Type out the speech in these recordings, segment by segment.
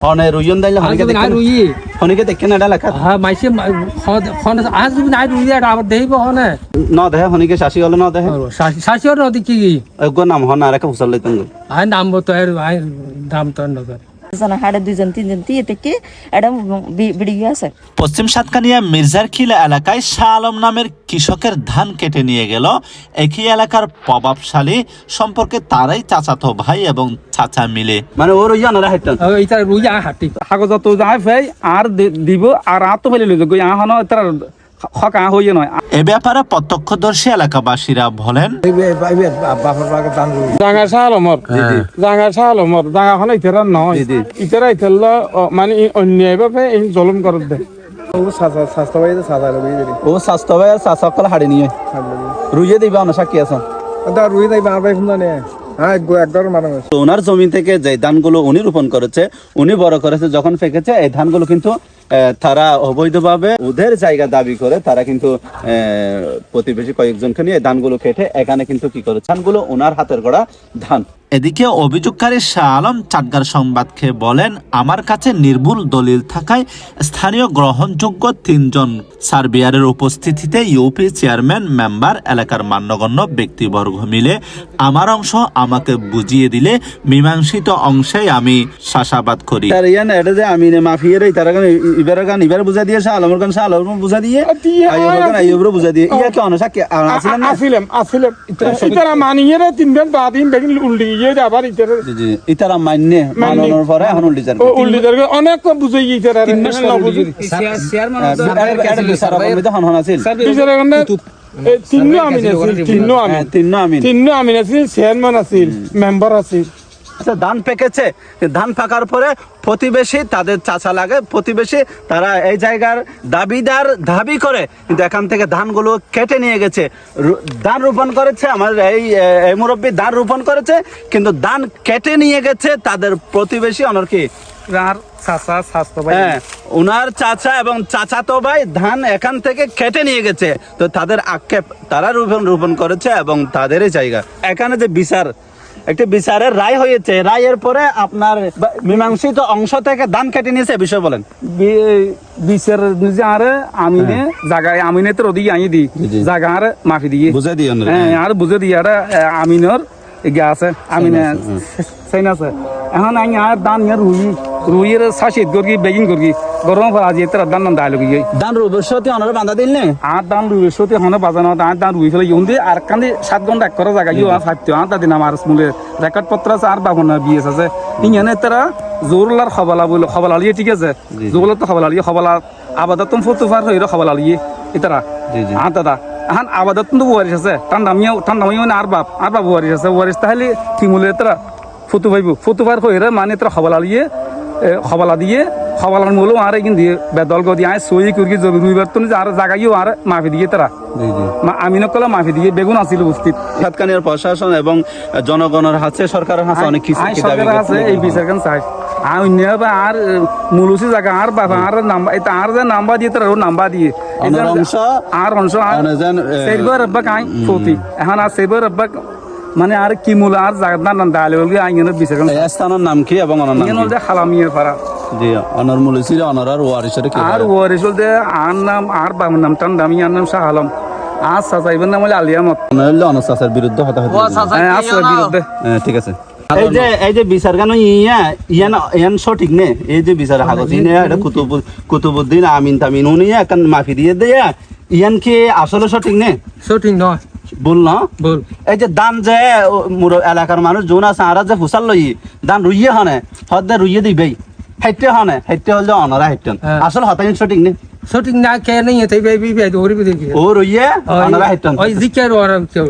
অনে রুইয়ন দাইলে হনিকে দেখেন রুই হনিকে দেখেন এটা লেখা হ্যাঁ মাইসে খন আজ তুমি নাই রুই এটা আবার হনে। ন দেহে হনিকে শাসি হলে ন দেহে। শাশিও নদী কি? এগো নাম হন আর একটা ফুসল লইতেন আই নাম তো আই নাম তো নগর পশ্চিম সাতকানিয়া মির্জার মির্জারখিলা এলাকায় শাহ আলম নামের কৃষকের ধান কেটে নিয়ে গেল। একই এলাকার প্রভাবশালী সম্পর্কে তারাই চাচাতো ভাই এবং চাচা মিলে। মানে ও রুইয়া নরা হাইতেন এটা রুই হাঁটি। কাগজত যাই ফেই আর দিব আর আর তো ফেলে লইজ গই আহন তার হক হইয়ে নয়। এ ব্যাপারে প্রত্যক্ষদর্শী এলাকাবাসীরা বলেন জাঙ্গা শাহ আলমর জাঙ্গা শাহ আলমর জাঙ্গা খন ইতারা নয় জি, জি। ইতারা ইতাল মানে অন্যায় ভাবে এই জলম করে দে। ও স্বাস্থ্য ভাই আর কল হাড়ি নিয়ে। রুইয়ে দিবা অনা সাক্ষী আছেন তো ওনার জমি থেকে যে ধানগুলো উনি রোপণ করেছে, উনি বড় করেছে, যখন ফেকেছে, এই ধানগুলো কিন্তু তারা অবৈধভাবে ওদের জায়গা দাবি করে, তারা কিন্তু প্রতিবেশী কয়েকজনকে নিয়ে ধানগুলো কেটে এখানে কিন্তু কি করে ধানগুলো ওনার হাতের গড়া ধান। এদিকে অভিযোগকারী শাহ আলম চাটগার সংবাদকে বলেন আমার কাছে নির্ভুল দলিল থাকায় স্থানীয় গ্রহণযোগ্য তিনজন সার্বিয়ারের উপস্থিতিতে ইউপি চেয়ারম্যান মেম্বার এলাকার মান্যগণ্য ব্যক্তিবর্গ মিলে আমার অংশ আমাকে বুঝিয়ে দিলে মীমাংসিত অংশেই আমি শাসাবাদ করি। আমি মাফিয়ার তারা ইবার গান ইবার বুঝা দিয়ে শাহ আলমর গান শাহ আলমর বুঝা দিয়ে গান আইয়ুবর বুঝা দিয়ে? ইয়া কি আসিলাম আসিলাম ইতারা মানিয়ে রে তিন বাদ দিন বেগিন উল্টি গিয়ে আবার ইতারা জি ইতারা মান্য মাননের পরে এখন অনেক বুঝাই গিয়ে ইতারা এটা বিচার কমিটি হন হন আছিল বিচারে মানে তিন্ন আমিন আছিল তিন্ন আমিন। তিন আমিন। তিন্ন আমিন আছিল চেয়ারম্যান আছিল মেম্বার আছিল। ধান পেকেছে। ধান পাকার পরে প্রতিবেশী তাদের চাচা লাগে প্রতিবেশী তারা এই জায়গার দাবিদার দাবি করে কিন্তু এখান থেকে ধানগুলো কেটে নিয়ে গেছে। ধান রোপণ করেছে আমার এই এই মুরব্বী ধান রোপণ করেছে কিন্তু ধান কেটে নিয়ে গেছে তাদের প্রতিবেশী অনর কি চাচা স্বাস্থ্য ভাই হ্যাঁ ওনার চাচা এবং চাচাতো ভাই ধান এখান থেকে কেটে নিয়ে গেছে। তো তাদের আক্ষেপ তারা রোপণ রোপণ করেছে এবং তাদেরই জায়গা। এখানে যে বিচার একটি বিচারের রায় হয়েছে। রায়ের পরে আপনার মীমাংসিত অংশ থেকে ধান কেটে নিয়েছে বিষয়ে বলেন। বিচার নিজে আরে আমিনে জায়গায় আমিনে তো ওদিকে আনি দি। জায়গা আর মাফি দিয়ে। বুঝাই দিও না। হ্যাঁ আর বুঝে দিয়ে আর আমিনর এগিয়ে আছে আমিনে সেইন আছে এখন আই আর দান রুই রুইয়ের শাসিত গর্গি বেগিং গর্গি গরম ফলা যে তার দান দাইলো কি দান রুবে সতি অনরে বান্দা দিল নে? আর দান রুবে সতি হন বাজানো দান রুই ফেলে ইউন আর কান্দি 7 ঘণ্টা করে জায়গা ইউ দিন আমার মূলে রেকর্ড পত্র আছে আর বিএস আছে। ইংনে তারা জোরলার খবলা বলে খবলা লিয়ে ঠিক আছে। জোরলার তো খবলা লিয়ে খবলা আবাদা তুমি ফটোফার হইরা খবলা লিয়ে জি জি। দাদা এখন আবাদত কিন্তু আছে। ঠান্ডা মিয়া ঠান্ডা মিয়া মানে আর বাপ আর বাপ ওয়ারিস আছে। ওয়ারিস তাহলে কি মূলে তারা ফতুফাইব ফতুফার হইরা মানে তারা খবলা লিয়ে খবলা দিয়ে। খবলার মূলও আর কিন্তু বেদল গদি আয় সই করি জমি রুইবার আর জাগাইও আর মাফি দিয়ে তারা। জি জি। মা আমিনক কলা মাফি দিয়ে বেগুন আসিল উপস্থিত। সাতকানিয়ার প্রশাসন এবং জনগণের হাতে সরকারের হাতে অনেক কিছু এই বিচার কান চাই আর অন্য আর মুলুসি জায়গা আর বাবা আর নাম্বার এটা আর যে নাম্বার দিয়ে তার নাম্বার দিয়ে। আর অংশ আর ফতি এখন আর সেবার রব্বা মানে আর কি মূল আর জায়গা না দালে বলগে আইনের বিচার স্থানের নাম কি এবং নাম কি? নলদে হালামিয়ে পারা জি অনর মুলসির অনর আর ওয়ারিসের আর ওয়ারিস বলতে আর নাম আর বাবার নাম টান দামি আর নাম শাহ আলম। আর সাজাইবেন নাম হলে আলিয়ামত অনর হলো অনর চাচার বিরুদ্ধে হতাহত হ্যাঁ, বিরুদ্ধে। হ্যাঁ, ঠিক আছে। এই যে এই যে বিচার কেন ইয়া ইয়ান ইয়ান সঠিক নে? এই যে বিচার ইনে এটা কুতুব কুতুবুদ্দিন আমিন তামিন উনি এখন মাফি দিয়ে দেয়া ইয়ান কি আসলে সঠিক নে? সঠিক নয়। বল না। বল। এই যে দান যে মোর এলাকার মানুষ যোন আছে আর যে ফুসাল লই দান রুইয়ে হনে হদে রুইয়ে দিবেই। হাইতে হনে হাইতে হল যে অনরা হ্যাঁ। আসল হতাইন সঠিক নে সঠিক না কে নেই এতে বেবি বেবি ওরি দেখি ও রুইয়ে অনরা হাইতেন ওই জিকের ওর কেউ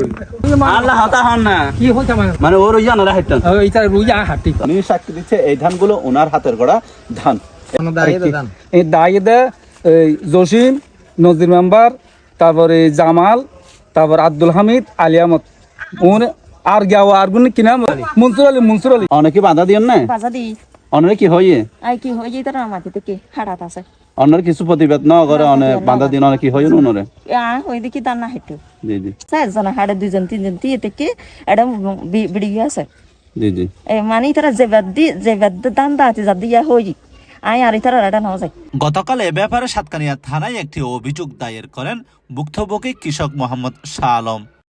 আল্লাহ হতা হন না কি হইতা মানে মানে ও রুইয়ে অনরা হাঁটি উনি সাক্ষী এই ধানগুলো ওনার হাতের গড়া ধান এই দায়িদে এই জসিম নজরুল মেম্বার তারপরে জামাল তারপর আব্দুল হামিদ আলিয়ামত ওন আর গাওয়া আর গুণ কি নাম মনসুর আলী মনসুর আলী অনেকে বাধা দিয়েন না। বাজা দি অনেরে কি হইয়ে আই কি হয়ে যাই তারা মাঝে থেকে হাড়াত আছে? অন্যের কিছু প্রতিবাদ ন করে অনেক বাধা দিন অনেক কি হইয়ে উনরে? আ হয়ে দেখি দান না হেঁটে। জি জি। চারজন হাড়ে দুইজন তিনজন দিয়ে থেকে এটা বিড়িয়ে আছে? জি জি। এ মানে তারা যে বাদ দি যে বাদ দান দাতে যা দিয়া হই। আই আর তারা এটা নাও যায়। গতকাল এ ব্যাপারে সাতকানিয়া থানায় একটি অভিযোগ দায়ের করেন ভুক্তভোগী কৃষক মোহাম্মদ শাহ আলম।